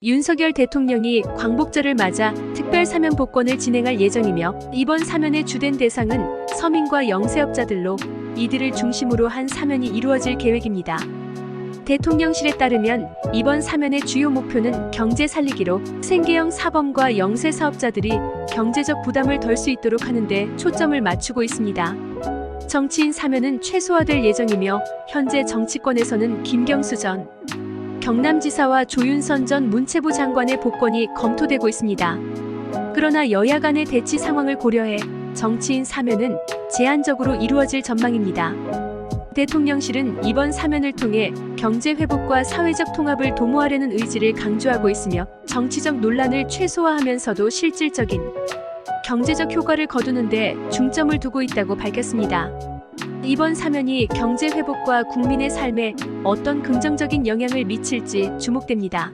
윤석열 대통령이 광복절을 맞아 특별 사면 복권을 진행할 예정이며 이번 사면의 주된 대상은 서민과 영세업자들로 이들을 중심으로 한 사면이 이루어질 계획입니다. 대통령실에 따르면 이번 사면의 주요 목표는 경제 살리기로 생계형 사범과 영세 사업자들이 경제적 부담을 덜 수 있도록 하는데 초점을 맞추고 있습니다. 정치인 사면은 최소화될 예정이며 현재 정치권에서는 김경수 전 경남지사와 조윤선 전 문체부 장관의 복권이 검토되고 있습니다. 그러나 여야 간의 대치 상황을 고려해 정치인 사면은 제한적으로 이루어질 전망입니다. 대통령실은 이번 사면을 통해 경제 회복과 사회적 통합을 도모하려는 의지를 강조하고 있으며 정치적 논란을 최소화하면서도 실질적인 경제적 효과를 거두는데 중점을 두고 있다고 밝혔습니다. 이번 사면이 경제 회복과 국민의 삶에 어떤 긍정적인 영향을 미칠지 주목됩니다.